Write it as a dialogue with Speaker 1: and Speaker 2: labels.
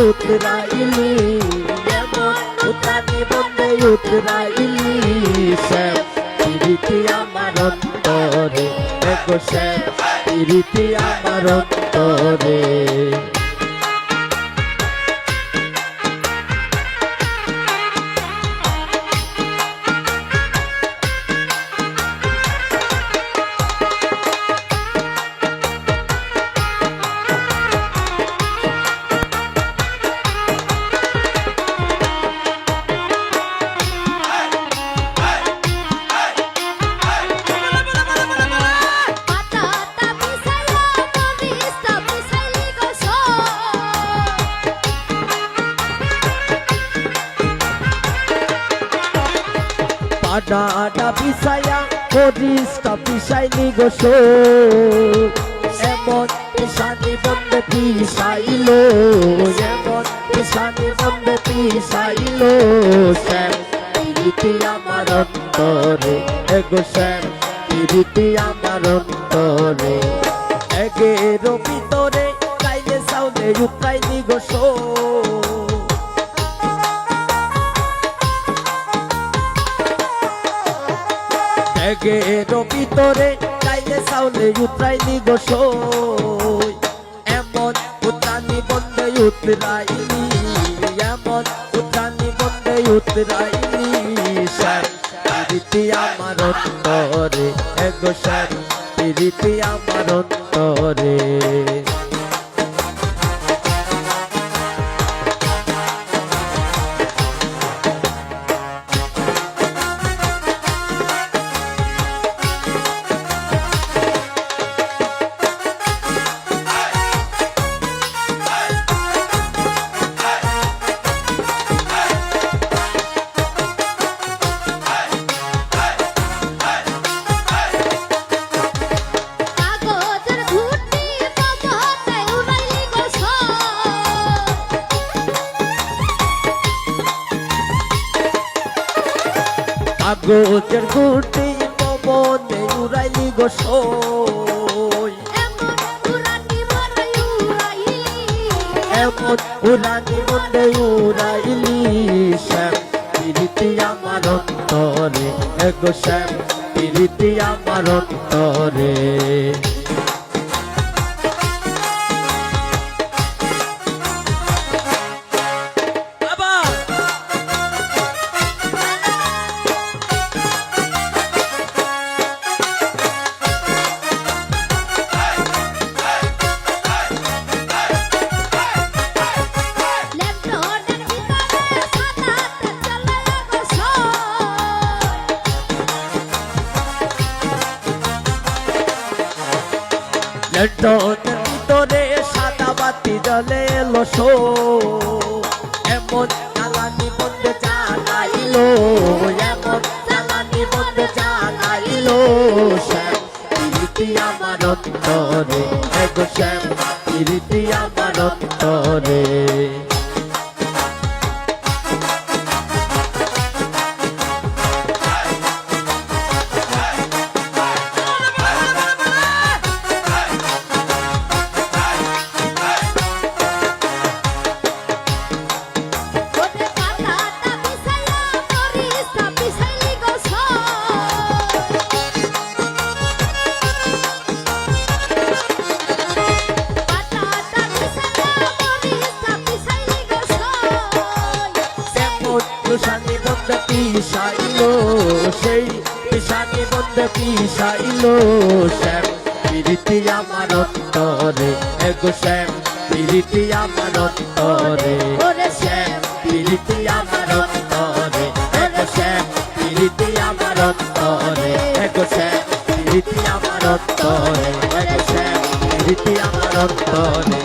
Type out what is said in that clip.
Speaker 1: উতরাইলি এমন উতানি বন্ধে উতরাইলি প্রীতি আমার অন্তরে। আমার অন্তরে। পাডাটা পিসাইয়া করিসটা পিসাইলি গোস এমন পিসানি বন্ধে পিসাইলো এমন পিসানি বন্ধে পিসাইলো শ্যাম প্রীতি আমার অন্তরে এগো শ্যাম প্রীতি আমার অন্তরে। এগের ভিতরে চাইলে সাউলে উত্রাইলি গোস ত্যাগের ভিতরে চাইলে চাউলে উতরাইলি গোসই এমন উত্রানি বন্ধে উতরাইলি এমন উত্রানি বন্ধে উতরাইলি শ্যাম প্রীতি আমার অন্তরে, এগো শ্যাম প্রীতি আমার অন্তরে।
Speaker 2: কাগজের
Speaker 1: গুটি পবনে উড়াইলি
Speaker 2: মারাই উড়াইলি।
Speaker 1: এমন উড়ানি বন্ধে উড়াইলি শ্যাম প্রীতি আমার অন্তরে। এগো শ্যাম প্রীতি আমার অন্তরে। লন্ডনের ভিতরে সাদা বাতি জলে এলো শো। এমন জ্বালানি বন্ধ জানাইলো এমন জ্বালানি বন্ধ জানাইলো শ্যাম। আমার অন্তরে শ্যাম আমার অন্তরে পিসানি বন্ধে পিসাইলো শ্যাম। প্রীতি আমার অন্তরে, এগো শ্যাম, প্রীতি আমার অন্তরে।
Speaker 2: ওরে
Speaker 1: শ্যাম, প্রীতি আমার অন্তরে, এগো শ্যাম, প্রীতি আমার অন্তরে। এগো শ্যাম, প্রীতি আমার অন্তরে, এগো শ্যাম, প্রীতি আমার অন্তরে।